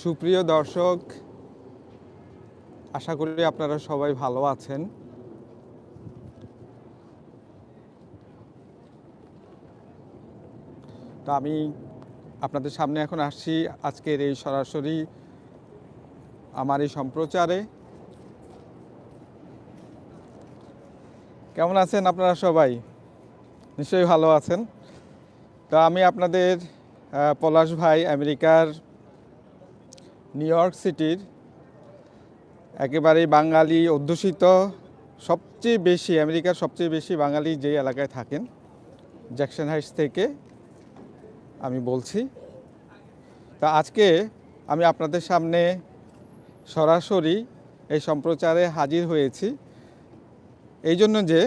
সুপ্রিয় দর্শক, আশা করি আপনারা সবাই ভালো আছেন। তো আমি আপনাদের সামনে এখন আসছি আজকের এই সরাসরি আমার এই সম্প্রচারে। কেমন আছেন আপনারা সবাই? নিশ্চয়ই ভালো আছেন। তো আমি আপনাদের পলাশ ভাই, আমেরিকার নিউ ইয়র্ক সিটির একেবারেই বাঙালি, অধ্যুষিত, সবচেয়ে বেশি, আমেরিকার সবচেয়ে বেশি বাঙালি যে এলাকায় থাকেন, জ্যাকসন হাইটস থেকে আমি বলছি। তা আজকে আমি আপনাদের সামনে সরাসরি এই সম্প্রচারে হাজির হয়েছি। এই জন্য যে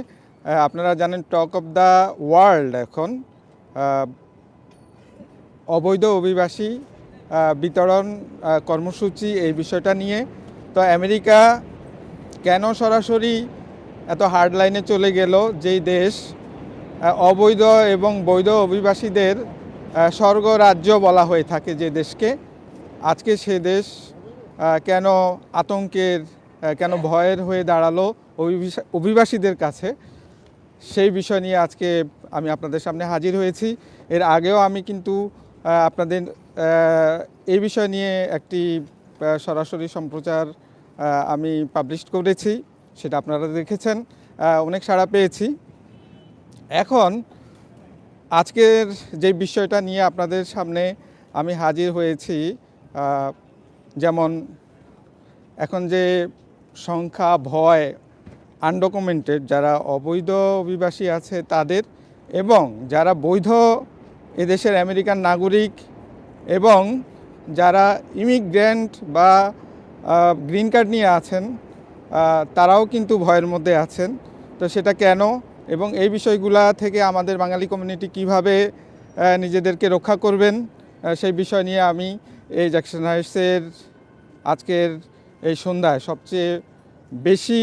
আপনারা জানেন টক অফ দ্য ওয়ার্ল্ড এখন অবৈধ অভিবাসী বিতরণ কর্মসূচি এই বিষয়টা নিয়ে। তো আমেরিকা কেন সরাসরি এত হার্ড লাইনে চলে গেল? যেই দেশ অবৈধ এবং বৈধ অভিবাসীদের স্বর্গ রাজ্য বলা হয়ে থাকে যে দেশকে। আজকে সে দেশ কেন আতঙ্কের কেন ভয়ের হয়ে দাঁড়াল অভিবাসী- অভিবাসীদের কাছে? সেই বিষয় নিয়ে আজকে আমি আপনাদের সামনে হাজির হয়েছি। এর আগেও আমি কিন্তু আপনাদের এই বিষয় নিয়ে একটি সরাসরি সম্প্রচার আমি পাবলিশ করেছি, সেটা আপনারা দেখেছেন অনেক সাড়া পেয়েছি। এখন, আজকের যে বিষয়টা নিয়ে আপনাদের সামনে আমি হাজির হয়েছি যেমন, এখন যে সংখ্যা, ভয় আনডকুমেন্টেড যারা অবৈধ অভিবাসী আছে তাদের, এবং যারা বৈধ এদেশের আমেরিকান নাগরিক এবং যারা ইমিগ্রেন্ট বা গ্রিন কার্ড নিয়ে আছেন তারাও কিন্তু ভয়ের মধ্যে আছেন। তো সেটা কেন এবং এই বিষয়গুলা থেকে আমাদের বাঙালি কমিউনিটি কীভাবে নিজেদেরকে রক্ষা করবেন সেই বিষয় নিয়ে আমি এই জ্যাকসন হাইটসের আজকের এই সন্ধ্যায় সবচেয়ে বেশি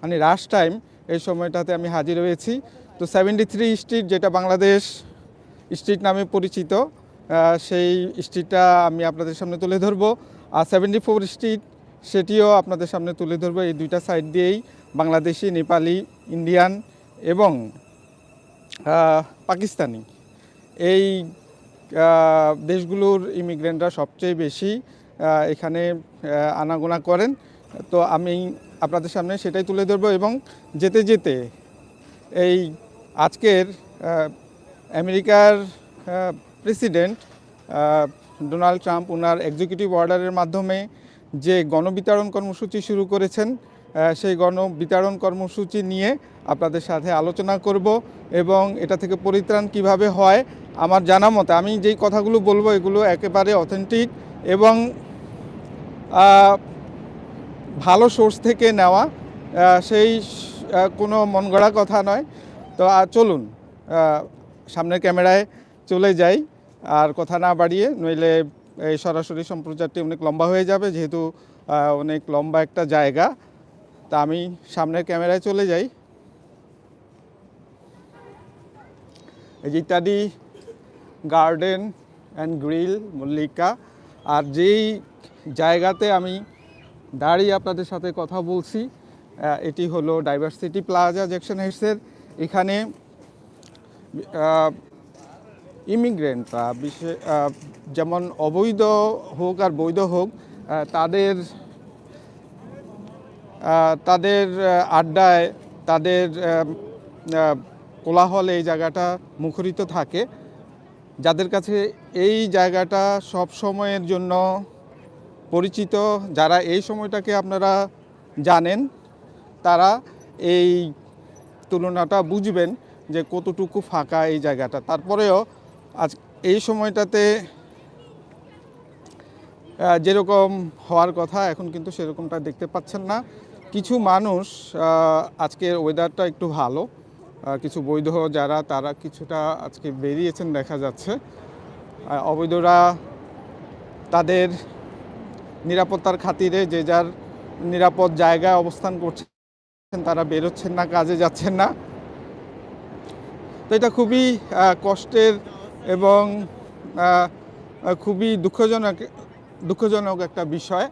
মানে রাশ টাইম এই সময়টাতে আমি হাজির হয়েছি। তো সেভেন্টি থ্রি স্ট্রিট যেটা বাংলাদেশ স্ট্রিট নামে পরিচিত। সেই স্ট্রিটটা আমি আপনাদের সামনে তুলে ধরবো। আর সেভেন্টি ফোর স্ট্রিট, সেটিও আপনাদের সামনে তুলে ধরবো এই দুইটা সাইড দিয়েই। বাংলাদেশি, নেপালি, ইন্ডিয়ান এবং পাকিস্তানি। এই দেশগুলোর ইমিগ্রেন্টরা সবচেয়ে বেশি এখানে আনাগোনা করেন। তো আমি আপনাদের সামনে সেটাই তুলে ধরবো এবং যেতে যেতে এই আজকের আমেরিকার প্রেসিডেন্ট ডোনাল্ড ট্রাম্প ওনার এক্সিকিউটিভ অর্ডারের মাধ্যমে যে গণবিতরণ কর্মসূচি শুরু করেছেন সেই গণবিতরণ কর্মসূচি নিয়ে আপনাদের সাথে আলোচনা করব এবং এটা থেকে পরিত্রাণ কীভাবে হয় আমার জানা মতে, আমি যেই কথাগুলো বলব এগুলো একেবারে অথেন্টিক এবং ভালো সোর্স থেকে নেওয়া সেই কোনো মন গড়া কথা নয়। তো চলুন সামনের ক্যামেরায় চলে যাই। আর কথা না বাড়িয়ে, নইলে এই সরাসরি সম্প্রচারটি অনেক লম্বা হয়ে যাবে, যেহেতু অনেক লম্বা একটা জায়গা। তা আমি সামনের ক্যামেরায় চলে যাই। এই যে ইত্যাদি, গার্ডেন অ্যান্ড গ্রিল, মল্লিকা। আর যেই জায়গাতে আমি দাঁড়িয়ে আপনাদের সাথে কথা বলছি এটি হলো ডাইভার্সিটি প্লাজা জ্যাকশন হাইটসের। এখানে ইমিগ্রেন্টরা বিশেষ যেমন অবৈধ হোক আর বৈধ হোক তাদের তাদের আড্ডায়, তাদের কোলাহলে এই জায়গাটা মুখরিত থাকে। যাদের কাছে এই জায়গাটা সব সময়ের জন্য পরিচিত, যারা এই সময়টাকে আপনারা জানেন, তারা এই তুলনাটা বুঝবেন। যে কতটুকু ফাঁকা এই জায়গাটা। তারপরেও আজ এই সময়টাতে যেরকম হওয়ার কথা, এখন কিন্তু সেরকমটা দেখতে পাচ্ছেন না। কিছু মানুষ আজকের ওয়েদারটা একটু ভালো। কিছু বৈধ যারা, তারা কিছুটা আজকে বেরিয়েছেন দেখা যাচ্ছে। অবৈধরা তাদের নিরাপত্তার খাতিরে যে যার নিরাপদ জায়গায় অবস্থান করছেন, তারা বেরোচ্ছেন না, কাজে যাচ্ছেন না। তো এটা খুবই কষ্টের এবং খুবই দুঃখজনক দুঃখজনক একটা বিষয়।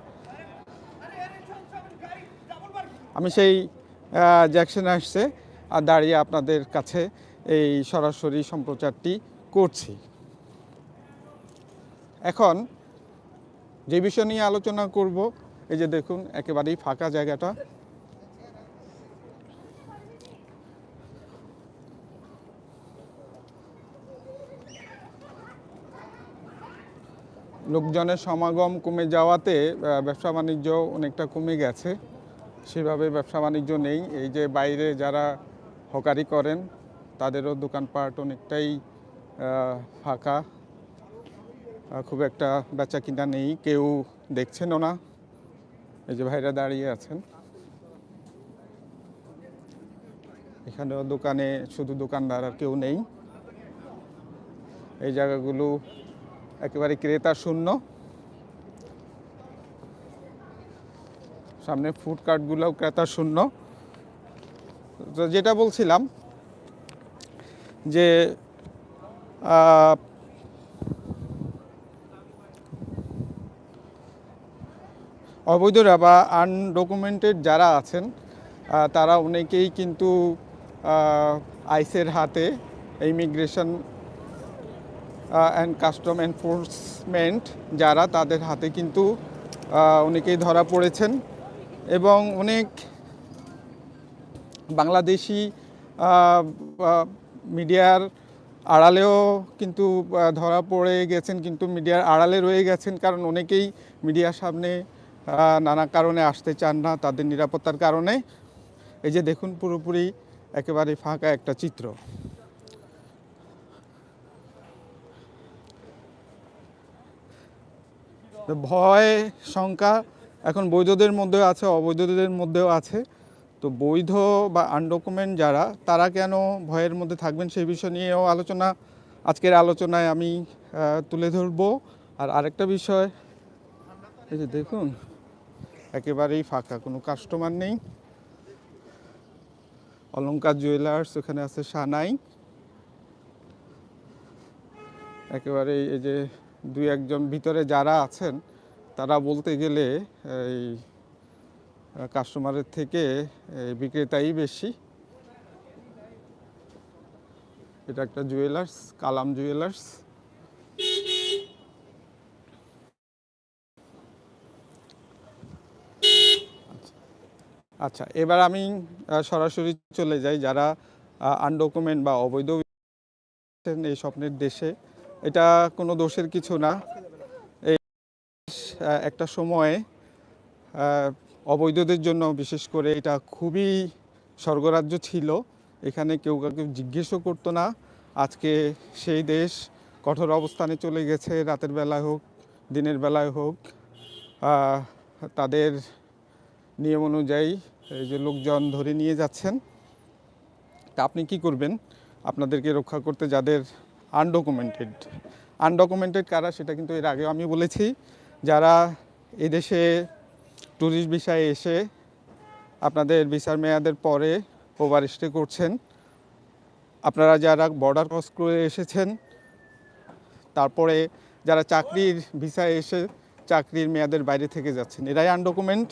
আমি সেই আহ, জ্যাকসন আসছে আর দাঁড়িয়ে আপনাদের কাছে এই সরাসরি সম্প্রচারটি করছি। এখন যে বিষয় নিয়ে আলোচনা করব এই যে দেখুন একেবারেই ফাঁকা জায়গাটা। লোকজনের সমাগম কমে যাওয়াতে ব্যবসা বাণিজ্য অনেকটা কমে গেছে। সেভাবে ব্যবসা বাণিজ্য নেই। এই যে বাইরে যারা হকারি করেন, তাদেরও দোকানপাট অনেকটাই ফাঁকা। খুব একটা বেচা কিনা নেই। কেউ দেখছেনও না। এই যে ভাইরা দাঁড়িয়ে আছেন। এখানেও দোকানে শুধু দোকানদার আর কেউ নেই। এই জায়গাগুলো একেবারে ক্রেতা শূন্য। সামনে ফুড কার্টগুলোও ক্রেতা শূন্য। তো যেটা বলছিলাম যে অবৈধরা বা আনডকুমেন্টেড যারা আছেন তারা অনেকেই কিন্তু আইসের হাতে ইমিগ্রেশন অ্যান্ড কাস্টম এনফোর্সমেন্ট যারা তাদের হাতে কিন্তু অনেকেই ধরা পড়েছেন। এবং অনেক বাংলাদেশি মিডিয়ার আড়ালেও কিন্তু ধরা পড়ে গেছেন, কিন্তু মিডিয়ার আড়ালে রয়ে গেছেন। কারণ অনেকেই মিডিয়ার সামনে নানা কারণে আসতে চান না তাদের নিরাপত্তার কারণে। এই যে দেখুন পুরোপুরি একেবারে ফাঁকা একটা চিত্র। ভয়, শঙ্কা এখন বৈধদের মধ্যেও আছে, অবৈধদের মধ্যেও আছে। তো বৈধ বা আনডকুমেন্ট যারা, তারা কেন ভয়ের মধ্যে থাকবেন সেই বিষয় নিয়েও আলোচনা, আজকের আলোচনায় আমি তুলে ধরবো। আর আরেকটা বিষয়, এই যে দেখুন, একেবারেই ফাঁকা, কোনো কাস্টমার নেই। অলংকার জুয়েলার্স ওখানে আছে সানাই। একেবারে এই যে দুই একজন ভিতরে যারা আছেন, তারা বলতে গেলে এই কাস্টমারের থেকে বিক্রেতাই বেশি। এটা একটা জুয়েলার্স, কালাম জুয়েলার্স। আচ্ছা এবার আমি সরাসরি চলে যাই যারা আনডকুমেন্ট বা অবৈধ এই স্বপ্নের দেশে। এটা কোনো দোষের কিছু না। এই একটা সময়ে অবৈধদের জন্য বিশেষ করে এটা খুবই স্বর্গরাজ্য ছিল। এখানে কেউ কাউকে জিজ্ঞেসও করতো না। আজকে সেই দেশ কঠোর অবস্থানে চলে গেছে, রাতের বেলায় হোক, দিনের বেলায় হোক। তাদের নিয়ম অনুযায়ী এই যে লোকজন ধরে নিয়ে যাচ্ছেন। তা আপনি কি করবেন? আপনাদেরকে রক্ষা করতে যাদের আনডকুমেন্টেড আনডকুমেন্টেড কারা? সেটা কিন্তু এর আগেও আমি বলেছি। যারা এদেশে ট্যুরিস্ট ভিসায় এসে আপনাদের ভিসার মেয়াদের পরে ওভার স্টে করছেন, আপনারা যারা বর্ডার ক্রস করে এসেছেন, তারপরে যারা চাকরির ভিসায় এসে চাকরির মেয়াদের বাইরে থেকে যাচ্ছেন, এরাই আনডকুমেন্ট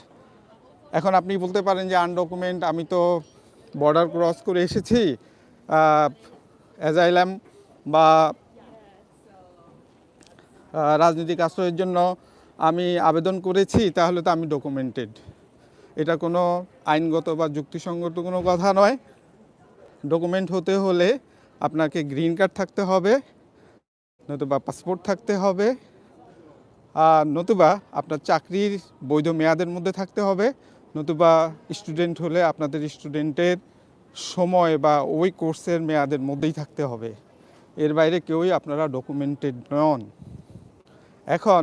এখন আপনি বলতে পারেন যে আনডকুমেন্ট আমি তো বর্ডার ক্রস করে এসেছি অ্যাজাইলাম বা রাজনৈতিক আশ্রয়ের জন্য আমি আবেদন করেছি, তাহলে তো আমি ডকুমেন্টেড এটা কোনো আইনগত বা যুক্তিসঙ্গত কোনো কথা নয়। ডকুমেন্ট হতে হলে আপনাকে গ্রিন কার্ড থাকতে হবে, নতুবা পাসপোর্ট থাকতে হবে, আর নতুবা আপনার চাকরির বৈধ মেয়াদের মধ্যে থাকতে হবে, নতুবা স্টুডেন্ট হলে আপনাদের স্টুডেন্টের সময় বা ওই কোর্সের মেয়াদের মধ্যেই থাকতে হবে। এর বাইরে কেউই আপনারা ডকুমেন্টেড নন। এখন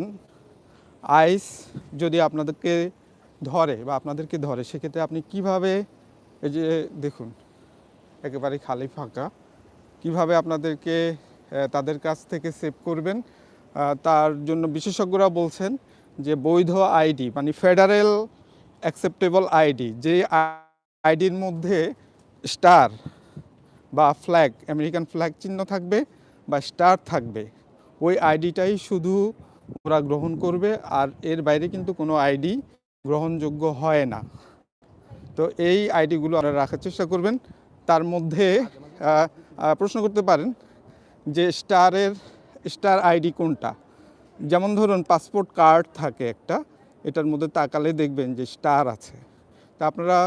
আইস যদি আপনাদেরকে ধরে বা আপনাদেরকে ধরে, সেক্ষেত্রে আপনি কীভাবে, এই যে দেখুন, একেবারে খালি ফাঁকা, কীভাবে আপনাদেরকে তাদের কাছ থেকে সেভ করবেন? তার জন্য বিশেষজ্ঞরা বলছেন যে বৈধ আইডি মানে ফেডারেল অ্যাকসেপ্টেবল আইডি, যে আইডির মধ্যে স্টার বা ফ্ল্যাগ আমেরিকান ফ্ল্যাগ চিহ্ন থাকবে বা স্টার থাকবে। ওই আইডিটাই শুধু ওরা গ্রহণ করবে আর এর বাইরে কিন্তু কোনো আইডি গ্রহণযোগ্য হয় না। তো এই আইডিগুলো আপনারা রাখার চেষ্টা করবেন। তার মধ্যে প্রশ্ন করতে পারেন যে স্টারের স্টার আইডি কোনটা? যেমন ধরুন পাসপোর্ট কার্ড থাকে একটা, এটার মধ্যে তাকালে দেখবেন যে স্টার আছে। তা আপনারা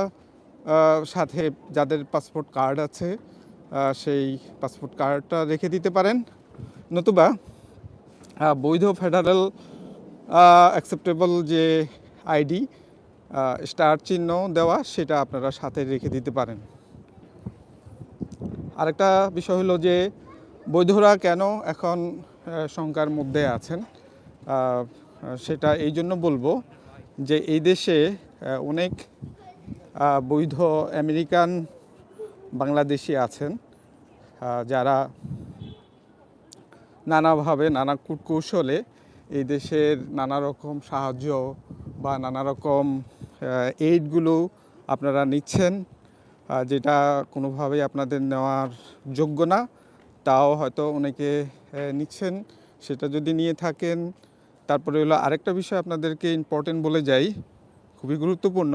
সাথে যাদের পাসপোর্ট কার্ড আছে সেই পাসপোর্ট কার্ডটা রেখে দিতে পারেন। নতুবা বৈধ ফেডারেল অ্যাকসেপ্টেবল যে আইডি স্টার চিহ্ন দেওয়া, সেটা আপনারা সাথে রেখে দিতে পারেন। আরেকটা বিষয় হলো যে, বৈধরা কেন এখন শঙ্কার মধ্যে আছেন? সেটা এই জন্য বলব যে, এই দেশে অনেক বৈধ আমেরিকান বাংলাদেশি আছেন যারা নানাভাবে, নানা কূটকৌশলে এই দেশের নানা রকম সাহায্য বা নানা রকম এইডগুলো আপনারা নিচ্ছেন যেটা কোনোভাবেই আপনাদের নেওয়ার যোগ্য না, তাও হয়তো অনেকে নিচ্ছেন। সেটা যদি নিয়ে থাকেন, তারপরে হলো আরেকটা বিষয় আপনাদেরকে ইম্পর্টেন্ট বলে যাই, খুবই গুরুত্বপূর্ণ।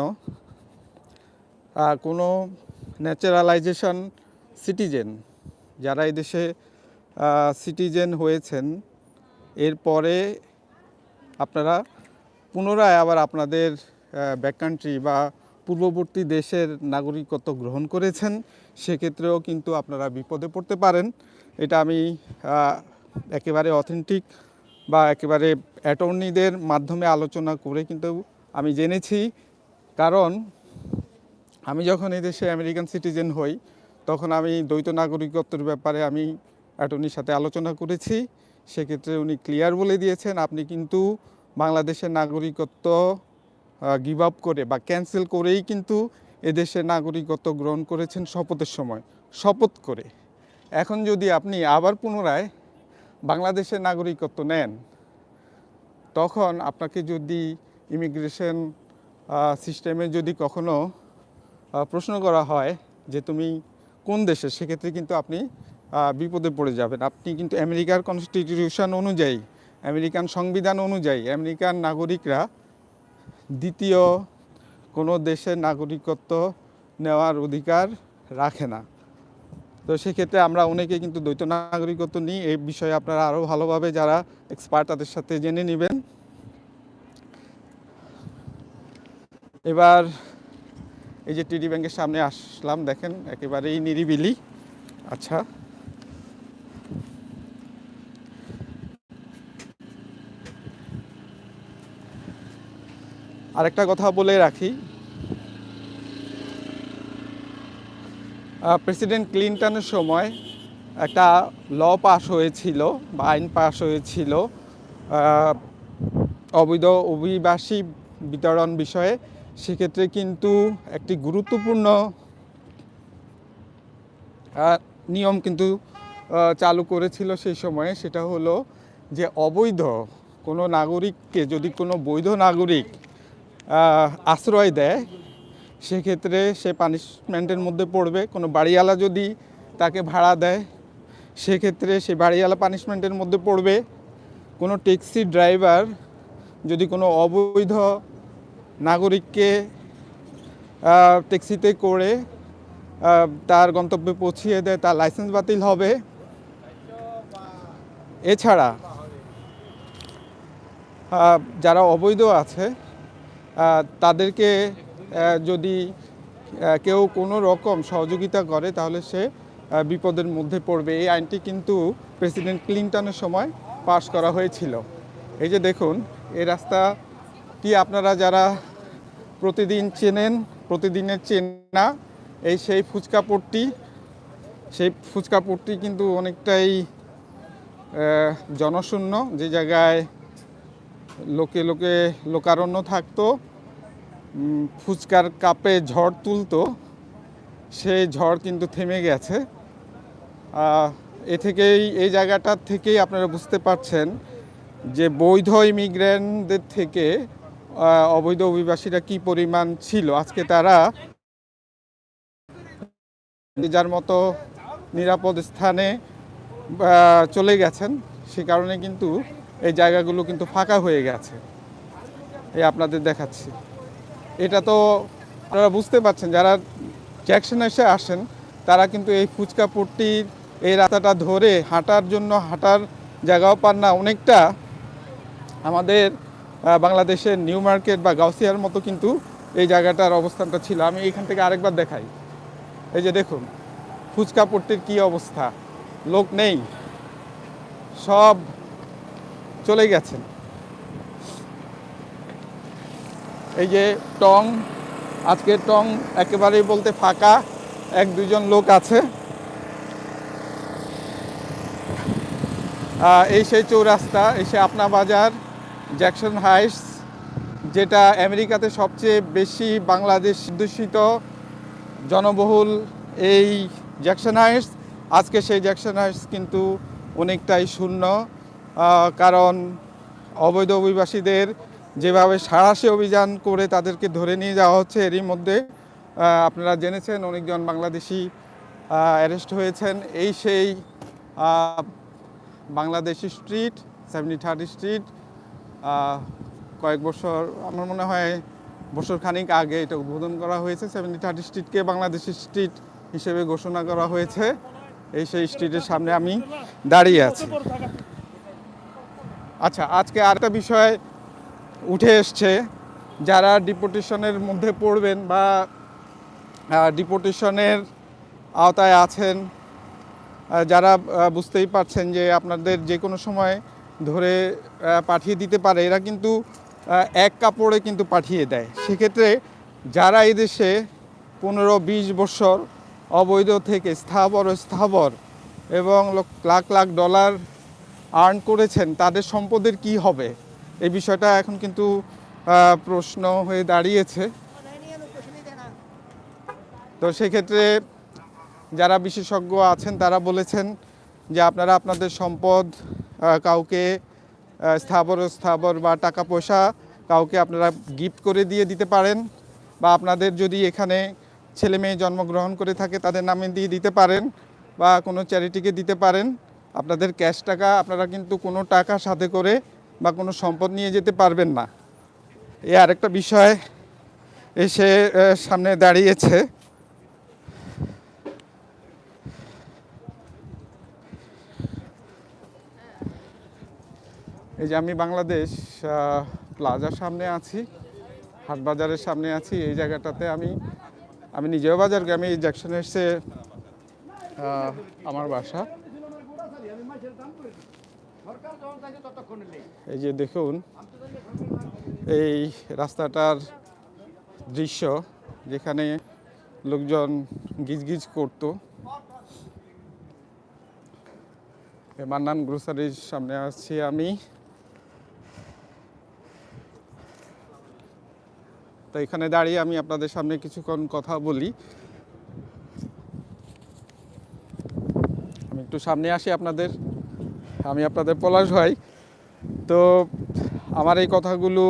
কোনো ন্যাচারালাইজেশন সিটিজেন, যারা এই দেশে সিটিজেন হয়েছেন এরপরে আপনারা পুনরায় আবার আপনাদের ব্যাক কান্ট্রি বা পূর্ববর্তী দেশের নাগরিকত্ব গ্রহণ করেছেন, সেক্ষেত্রেও কিন্তু আপনারা বিপদে পড়তে পারেন। এটা আমি একেবারে অথেন্টিক বা একেবারে অ্যাটর্নিদের মাধ্যমে আলোচনা করে কিন্তু আমি জেনেছি। কারণ আমি যখন এই দেশে আমেরিকান সিটিজেন হই, তখন আমি দ্বৈত নাগরিকত্বের ব্যাপারে আমি অ্যাটর্নির সাথে আলোচনা করেছি। সেক্ষেত্রে উনি ক্লিয়ার বলে দিয়েছেন, আপনি কিন্তু বাংলাদেশের নাগরিকত্ব গিভ আপ করে বা ক্যান্সেল করেই কিন্তু এদেশের নাগরিকত্ব গ্রহণ করেছেন শপথের সময়। শপথ করে। এখন যদি আপনি আবার পুনরায় বাংলাদেশের নাগরিকত্ব নেন, তখন আপনাকে যদি ইমিগ্রেশন সিস্টেমে যদি কখনো প্রশ্ন করা হয় যে তুমি কোন দেশের সেক্ষেত্রে কিন্তু আপনি বিপদে পড়ে যাবেন। আপনি কিন্তু আমেরিকার কনস্টিটিউশন অনুযায়ী, আমেরিকান সংবিধান অনুযায়ী, আমেরিকান নাগরিকরা দ্বিতীয় কোনো দেশের নাগরিকত্ব নেওয়ার অধিকার রাখে না। তো সেক্ষেত্রে আমরা অনেকে কিন্তু দ্বৈত নাগরিকত্ব নিই এই বিষয়ে আপনারা আরও ভালোভাবে যারা এক্সপার্ট তাদের সাথে জেনে নেবেন। এবার এই যে টিডি ব্যাংকের সামনে আসলাম, দেখেন, একেবারেই নিরিবিলি। আচ্ছা। আরেকটা কথা বলে রাখি। প্রেসিডেন্ট ক্লিনটনের সময় একটা ল পাস হয়েছিল বা আইন পাস হয়েছিল অবৈধ অভিবাসী বিতরণ বিষয়ে। সেক্ষেত্রে কিন্তু একটি গুরুত্বপূর্ণ নিয়ম কিন্তু চালু করেছিল সেই সময়ে। সেটা হলো যে অবৈধ কোনো নাগরিককে যদি কোনো বৈধ নাগরিক আশ্রয় দেয়, সেক্ষেত্রে সে পানিশমেন্টের মধ্যে পড়বে। কোনো বাড়িওয়ালা যদি তাকে ভাড়া দেয়, সেক্ষেত্রে সে বাড়িওয়ালা পানিশমেন্টের মধ্যে পড়বে। কোনো ট্যাক্সি ড্রাইভার যদি কোনো অবৈধ নাগরিককে ট্যাক্সিতে করে তার গন্তব্যে পৌঁছিয়ে দেয়, তার লাইসেন্স বাতিল হবে। এছাড়া যারা অবৈধ আছে তাদেরকে যদি কেউ কোনো রকম সহযোগিতা করে, তাহলে সে বিপদের মধ্যে পড়বে। এই আইনটি কিন্তু প্রেসিডেন্ট ক্লিনটনের সময় পাশ করা হয়েছিল। এই যে দেখুন, এই রাস্তাটি আপনারা যারা প্রতিদিন চেনেন প্রতিদিনের চেনা এই সেই ফুচকাপট্টি সেই ফুচকাপট্টি কিন্তু অনেকটাই জনশূন্য। যে জায়গায় লোকে লোকে লোকারণ্য থাকতো ফুচকার কাপে ঝড় তুলতো সেই ঝড় কিন্তু থেমে গেছে। এ থেকেই এই জায়গাটার থেকেই আপনারা বুঝতে পারছেন যে বৈধ ইমিগ্রেন্টদের থেকে অবৈধ অভিবাসীরা কি পরিমাণ ছিল? আজকে তারা যার মতো নিরাপদ স্থানে চলে গেছেন, সে কারণে কিন্তু এই জায়গাগুলো কিন্তু ফাঁকা হয়ে গেছে। এই আপনাদের দেখাচ্ছি। এটা তো আপনারা বুঝতে পারছেন, যারা জ্যাকশন এসে আসেন, তারা কিন্তু এই ফুচকা পট্টির এই রাস্তাটা ধরে হাঁটার জন্য হাঁটার জায়গাও পান না। অনেকটা আমাদের বাংলাদেশের নিউ মার্কেট বা গাউসিয়ার মতো কিন্তু এই জায়গাটার অবস্থানটা ছিল। আমি এখান থেকে আরেকবার দেখাই। এই যে দেখুন, ফুচকা পট্টির কী অবস্থা? লোক নেই। সব চলে গেছেন। এই যে টং, আজকে টং একেবারেই বলতে ফাঁকা। এক দুজন লোক আছে। এই সেই চৌরাস্তা, এই সেই আপনা বাজার। জ্যাকসন হাইস যেটা আমেরিকাতে সবচেয়ে বেশি বাংলাদেশ দূষিত জনবহুল এই জ্যাকসন হাইস আজকে সেই জ্যাকসন হাইস কিন্তু অনেকটাই শূন্য কারণ অবৈধ অভিবাসীদের যেভাবে সাঁড়াশি অভিযান করে তাদেরকে ধরে নিয়ে যাওয়া হচ্ছে এরই মধ্যে আপনারা জেনেছেন অনেকজন বাংলাদেশি অ্যারেস্ট হয়েছেন। এই সেই Bangladeshi street, seventy third street কয়েক বছর, আমার মনে হয় বছর খানিক আগে এটা উদ্বোধন করা হয়েছে সেভেন্টি থার্ড স্ট্রিটকে বাংলাদেশি স্ট্রিট হিসেবে ঘোষণা করা হয়েছে। এই সেই স্ট্রিটের সামনে আমি দাঁড়িয়ে আছি। আচ্ছা আজকে আরেকটা বিষয় উঠে এসছে, যারা ডিপোটেশনের মধ্যে পড়বেন বা ডিপোটেশনের আওতায় আছেন যারা বুঝতেই পারছেন যে আপনাদের যে কোনো সময় ধরে পাঠিয়ে দিতে পারে, এরা কিন্তু এক কাপড়ে কিন্তু পাঠিয়ে দেয়। সেক্ষেত্রে যারা এই দেশে পনেরো বিশ বছর অবৈধ থেকে স্থাবর স্থাবর এবং লাখ লাখ ডলার আর্ন করেছেন, তাদের সম্পদের কি হবে? এই বিষয়টা এখন কিন্তু প্রশ্ন হয়ে দাঁড়িয়েছে। তো সেক্ষেত্রে যারা বিশেষজ্ঞ আছেন, তারা বলেছেন যে আপনারা আপনাদের সম্পদ কাউকে স্থাবর স্থাবর বা টাকা পয়সা কাউকে আপনারা গিফট করে দিয়ে দিতে পারেন বা আপনাদের যদি এখানে ছেলে মেয়ে জন্মগ্রহণ করে থাকে তাদের নামে দিয়ে দিতে পারেন বা কোনো চ্যারিটিকে দিতে পারেন। আপনাদের ক্যাশ টাকা আপনারা কিন্তু কোনো টাকা সাথে করে বা কোনো সম্পদ নিয়ে যেতে পারবেন না। এই আরেকটা বিষয় এসে সামনে দাঁড়িয়েছে। এই যে আমি বাংলাদেশ প্লাজার সামনে আছি হাট বাজারের সামনে আছি। এই জায়গাটাতে আমি আমি নিজেও বাজার আমি জ্যাকশনে এসে আহ, আমার বাসা। এই যে দেখুন এই রাস্তাটার দৃশ্য যেখানে লোকজন গিজগিজ করতো। এ মান্নান গ্রোসারির সামনে আসছি আমি। তো এখানে দাঁড়িয়ে আমি আপনাদের সামনে কিছুক্ষণ কথা বলি। আমি একটু সামনে আসি আপনাদের, আমি আপনাদের পলাশ ভাই। তো আমার এই কথাগুলো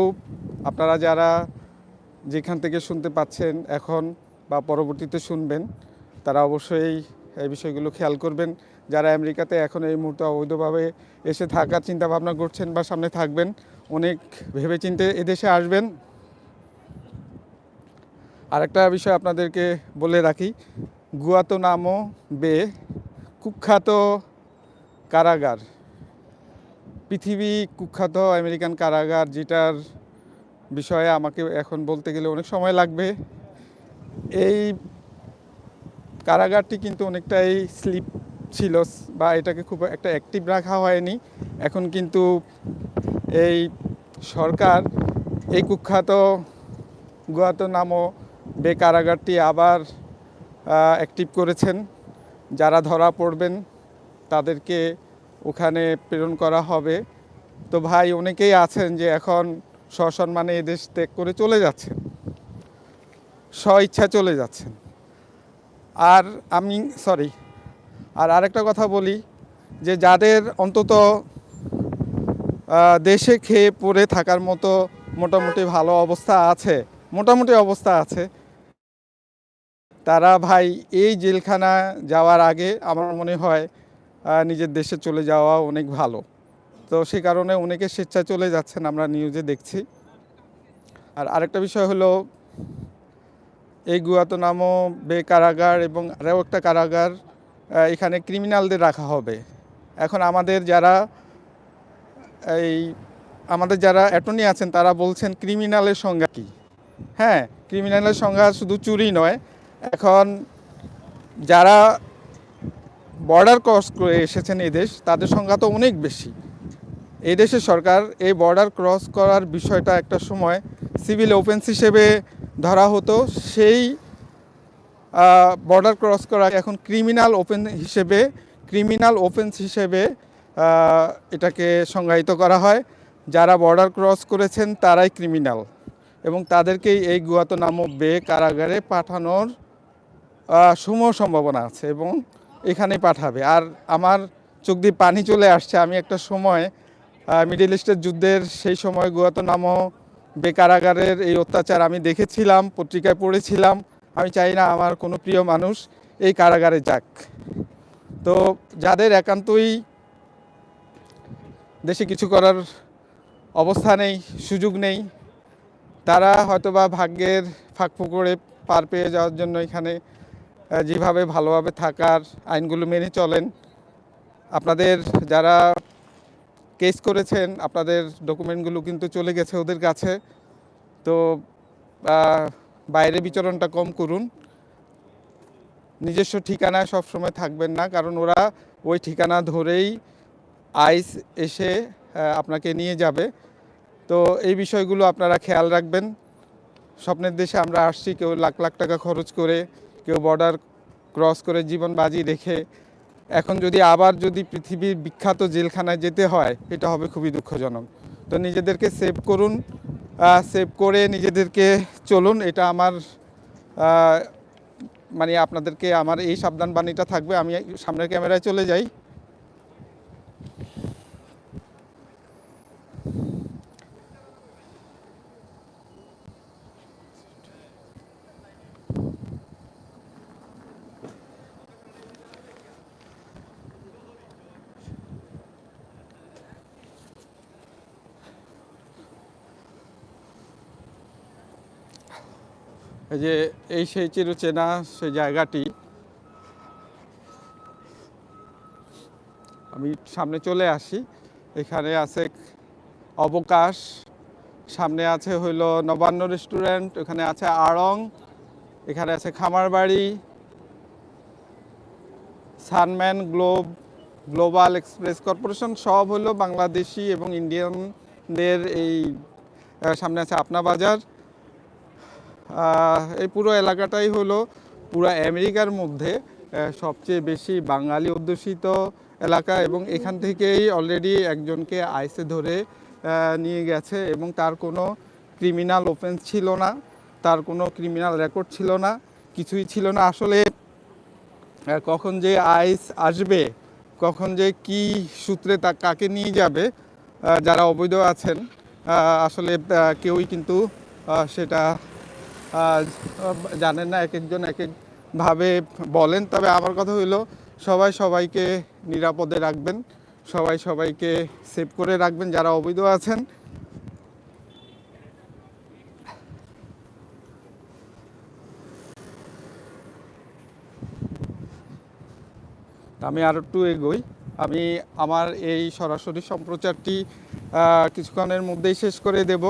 আপনারা যারা যেখান থেকে শুনতে পাচ্ছেন এখন বা পরবর্তীতে শুনবেন, তারা অবশ্যই এই বিষয়গুলো খেয়াল করবেন। যারা আমেরিকাতে এখন এই মুহূর্তে অবৈধভাবে এসে থাকার চিন্তাভাবনা করছেন বা সামনে থাকবেন, অনেক ভেবেচিন্তে এদেশে আসবেন। আরেকটা বিষয় আপনাদেরকে বলে রাখি। গুয়াতো নামো বে কুখ্যাত কারাগার। পৃথিবী কুখ্যাত আমেরিকান কারাগার যেটার বিষয়ে আমাকে এখন বলতে গেলে অনেক সময় লাগবে। এই কারাগারটি কিন্তু অনেকটাই স্লিপ ছিল বা এটাকে খুব একটা অ্যাক্টিভ রাখা হয়নি। এখন কিন্তু এই সরকার এই কুখ্যাত গুয়াতো নামও বে কারাগারটি আবার অ্যাক্টিভ করেছেন। যারা ধরা পড়বেন, তাদেরকে ওখানে প্রেরণ করা হবে। তো ভাই, অনেকেই আছেন যে এখন সসম্মানে এদেশ ত্যাগ করে চলে যাচ্ছেন। স্ব ইচ্ছা চলে যাচ্ছেন। আর আমি সরি আর আরেকটা কথা বলি যে যাদের অন্তত দেশে খেয়ে পড়ে থাকার মতো মোটামুটি ভালো অবস্থা আছে, মোটামুটি অবস্থা আছে তারা ভাই, এই জেলখানা যাওয়ার আগে আমার মনে হয় নিজের দেশে চলে যাওয়া অনেক ভালো। তো সে কারণে অনেকে স্বেচ্ছায় চলে যাচ্ছেন আমরা নিউজে দেখছি। আর আরেকটা বিষয় হলো, এই গুয়াতনামো বে কারাগার এবং আরও একটা কারাগার এখানে ক্রিমিনালদের রাখা হবে। এখন আমাদের যারা, এই, আমাদের যারা অ্যাটর্নি আছেন, তারা বলছেন ক্রিমিনালের সংজ্ঞা কী? হ্যাঁ ক্রিমিনালের সংজ্ঞা শুধু চুরি নয় এখন যারা বর্ডার ক্রস করে এসেছেন এই দেশ, তাদের সংখ্যা তো অনেক বেশি। এই দেশের সরকার এই বর্ডার ক্রস করার বিষয়টা একটা সময় সিভিল ওপেন্স হিসেবে ধরা হতো। সেই বর্ডার ক্রস করা এখন ক্রিমিনাল ওপেন হিসেবে ক্রিমিনাল ওপেন্স হিসেবে এটাকে সংজ্ঞায়িত করা হয়। যারা বর্ডার ক্রস করেছেন তারাই ক্রিমিনাল এবং তাদেরকেই এই গুয়াতো নামক বে কারাগারে পাঠানোর সমূহ সম্ভাবনা আছে এবং এখানে পাঠাবে। আর আমার চোখ দিয়ে পানি চলে আসছে। আমি একটা সময় মিডিল ইস্টের যুদ্ধের সেই সময় গুয়াতো নামো বেকারাগারের এই অত্যাচার আমি দেখেছিলাম, পত্রিকায় পড়েছিলাম। আমি চাই না আমার কোনো প্রিয় মানুষ এই কারাগারে যাক। তো যাদের একান্তই দেশে কিছু করার অবস্থা নেই, সুযোগ নেই, তারা হয়তোবা ভাগ্যের ফাঁক ফুকরে পার পেয়ে যাওয়ার জন্য এখানে যেভাবে ভালোভাবে থাকার আইনগুলো মেনে চলেন। আপনাদের যারা কেস করেছেন, আপনাদের ডকুমেন্টগুলো কিন্তু চলে গেছে ওদের কাছে। তো বাইরে বিচরণটা কম করুন। নিজস্ব ঠিকানায় সবসময় থাকবেন না, কারণ ওরা ওই ঠিকানা ধরেই আইস এসে আপনাকে নিয়ে যাবে। তো, এই বিষয়গুলো আপনারা খেয়াল রাখবেন। স্বপ্নের দেশে আমরা আসছি, কেউ লাখ লাখ টাকা খরচ করে কেউ বর্ডার ক্রস করে জীবন বাজি রেখে এখন যদি আবার যদি পৃথিবীর বিখ্যাত জেলখানায় যেতে হয়, এটা হবে খুবই দুঃখজনক। তো নিজেদেরকে সেভ করুন সেভ করে নিজেদেরকে চলুন, এটা আমার মানে আপনাদেরকে আমার এই সাবধান বাণীটা থাকবে। আমি সামনের ক্যামেরায় চলে যাই। যে এই সেই চিরচেনা সেই জায়গাটি। আমি সামনে চলে আসি। এখানে আছে অবকাশ। সামনে আছে হইল নবান্ন রেস্টুরেন্ট এখানে আছে আড়ং, এখানে আছে খামার বাড়ি Sunman Globe, global express corporation, সব হলো বাংলাদেশি এবং ইন্ডিয়ানদের এই সামনে আছে আপনা বাজার। এই পুরো এলাকাটাই হলো পুরো আমেরিকার মধ্যে সবচেয়ে বেশি বাঙালি অধ্যুষিত এলাকা এবং এখান থেকেই অলরেডি একজনকে আইসে ধরে নিয়ে গেছে এবং তার কোনো ক্রিমিনাল অফেন্স ছিল না, তার কোনো ক্রিমিনাল রেকর্ড ছিল না, কিছুই ছিল না। আসলে কখন যে আইস আসবে, কখন যে কি সূত্রে তা কাকে নিয়ে যাবে যারা অবৈধ আছেন আসলে কেউই কিন্তু সেটা জানেন না এক একজন এক একভাবে বলেন। তবে আমার কথা হইল, সবাই সবাইকে নিরাপদে রাখবেন, সবাই সবাইকে সেভ করে রাখবেন, যারা অবৈধ আছেন। আমি আর একটু এগোই। আমি আমার এই সরাসরি সম্প্রচারটি কিছুক্ষণের মধ্যেই শেষ করে দেব।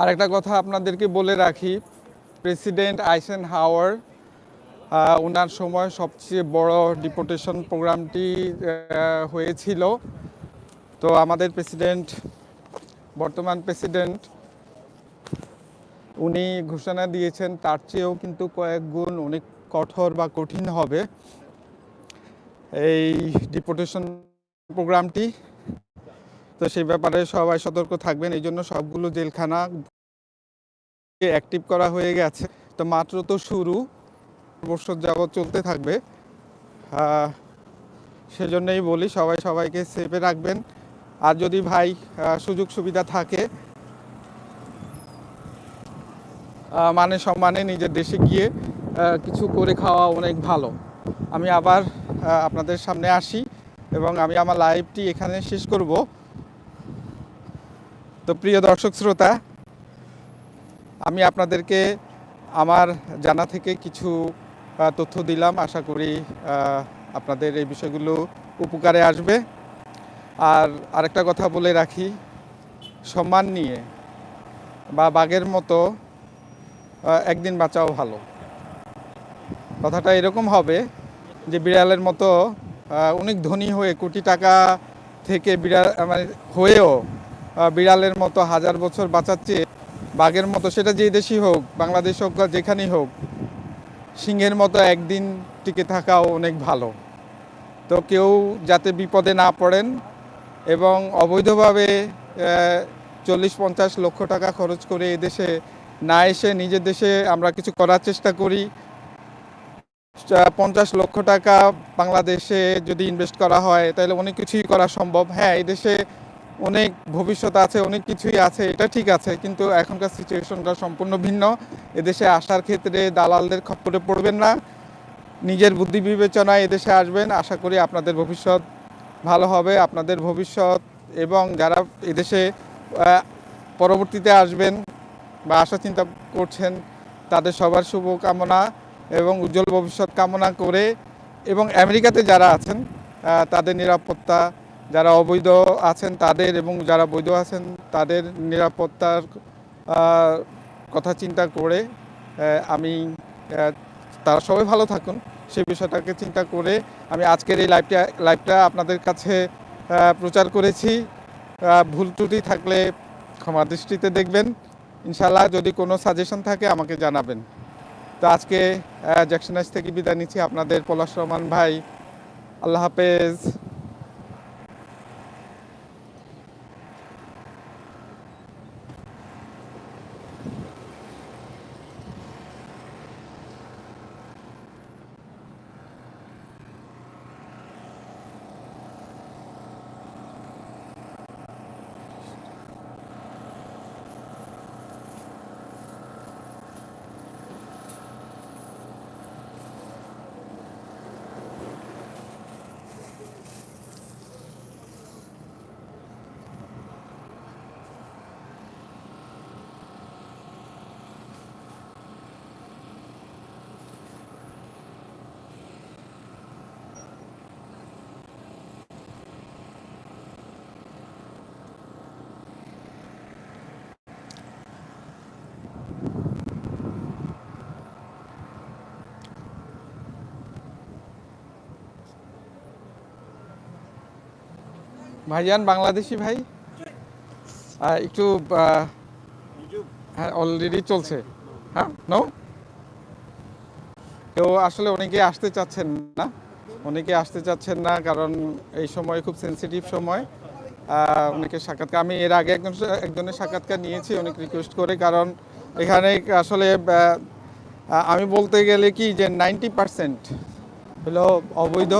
আরেকটা কথা আপনাদেরকে বলে রাখি, প্রেসিডেন্ট আইসেন হাওয়ার ওনার সময় সবচেয়ে বড় ডিপোর্টেশন প্রোগ্রামটি হয়েছিল। তো আমাদের প্রেসিডেন্ট, বর্তমান প্রেসিডেন্ট, উনি ঘোষণা দিয়েছেন তার চেয়েও কিন্তু কয়েক গুণ অনেক কঠোর বা কঠিন হবে এই ডিপোর্টেশন প্রোগ্রামটি। তো সেই ব্যাপারে সবাই সতর্ক থাকবেন, এই জন্য সবগুলো জেলখানা অ্যাক্টিভ করা হয়ে গেছে। তো মাত্র তো শুরু। বছর যাবৎ চলতে থাকবে। সেজন্যই বলি সবাই সবাইকে সেফে রাখবেন। আর যদি ভাই সুযোগ সুবিধা থাকে মানে সম্মানে নিজের দেশে গিয়ে কিছু করে খাওয়া অনেক ভালো। আমি আবার আপনাদের সামনে আসি এবং আমি আমার লাইভটি এখানে শেষ করব। তো প্রিয় দর্শক, শ্রোতা আমি আপনাদেরকে আমার জানা থেকে কিছু তথ্য দিলাম। আশা করি আপনাদের এই বিষয়গুলো উপকারে আসবে। আর আরেকটা কথা বলে রাখি, সম্মান নিয়ে বা বাঘের মতো একদিন বাঁচাও ভালো। কথাটা এরকম হবে যে, বিড়ালের মতো অনেক ধনী হয়ে কোটি টাকা থেকে বিড়াল মানে হয়েও বিড়ালের মতো হাজার বছর বাঁচাচ্ছে বাঘের মতো সেটা যে দেশই হোক, বাংলাদেশ হোক বা যেখানেই হোক, সিংহের মতো একদিন টিকে থাকাও অনেক ভালো। তো কেউ যাতে বিপদে না পড়েন এবং অবৈধভাবে চল্লিশ পঞ্চাশ লক্ষ টাকা খরচ করে এদেশে না এসে নিজের দেশে আমরা কিছু করার চেষ্টা করি। পঞ্চাশ লক্ষ টাকা বাংলাদেশে যদি ইনভেস্ট করা হয়, তাহলে অনেক কিছুই করা সম্ভব। হ্যাঁ এই দেশে অনেক ভবিষ্যৎ আছে, অনেক কিছুই আছে, এটা ঠিক আছে, কিন্তু এখনকার সিচুয়েশনটা সম্পূর্ণ ভিন্ন। এদেশে আসার ক্ষেত্রে দালালদের খপ্পরে পড়বেন না। নিজের বুদ্ধি বিবেচনায় এদেশে আসবেন। আশা করি আপনাদের ভবিষ্যৎ ভালো হবে। আপনাদের ভবিষ্যৎ এবং যারা এদেশে পরবর্তীতে আসবেন বা আশা চিন্তা করছেন, তাদের সবার শুভকামনা এবং উজ্জ্বল ভবিষ্যৎ কামনা করে এবং আমেরিকাতে যারা আছেন তাদের নিরাপত্তা যারা অবৈধ আছেন তাদের এবং যারা বৈধ আছেন তাদের নিরাপত্তার কথা চিন্তা করে আমি তারা সবাই ভালো থাকুন। সেই বিষয়টাকে চিন্তা করে আমি আজকের এই লাইভটা লাইভটা আপনাদের কাছে প্রচার করেছি। ভুল ত্রুটি থাকলে ক্ষমা দৃষ্টিতে দেখবেন। ইনশাল্লাহ যদি কোনো সাজেশন থাকে আমাকে জানাবেন। তো আজকে জ্যাকসন হাইস থেকে বিদায় নিচ্ছি আপনাদের পলাশ রহমান ভাই। আল্লাহ হাফেজ। ভাইজান, বাংলাদেশি ভাই? একটু হ্যাঁ অলরেডি চলছে। হ্যাঁ নো তো আসলে অনেকে আসতে চাচ্ছেন না। অনেকে আসতে চাচ্ছেন না, কারণ এই সময় খুব সেনসিটিভ সময়। অনেকে সাক্ষাৎকার আমি এর আগে একজন একজনের সাক্ষাৎকার নিয়েছি, অনেক রিকোয়েস্ট করে, কারণ এখানে আসলে আমি বলতে গেলে কি যে নাইনটি পার্সেন্ট হলো অবৈধ।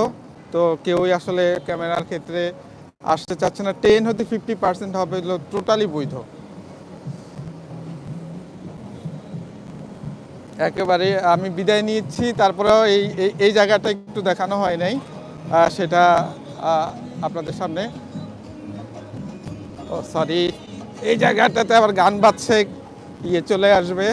তো কেউই আসলে ক্যামেরার ক্ষেত্রে আসতে চাচ্ছে না টেন হতে ফিফটি পার্সেন্ট হবে টোটালি বৈধ। একেবারে আমি বিদায় নিচ্ছি, তারপরেও এই- এই জায়গাটা একটু দেখানো হয় নাই সেটা আপনাদের সামনে। ও সরি এই জায়গাটাতে আবার গান বাজছে ইয়ে চলে আসবে।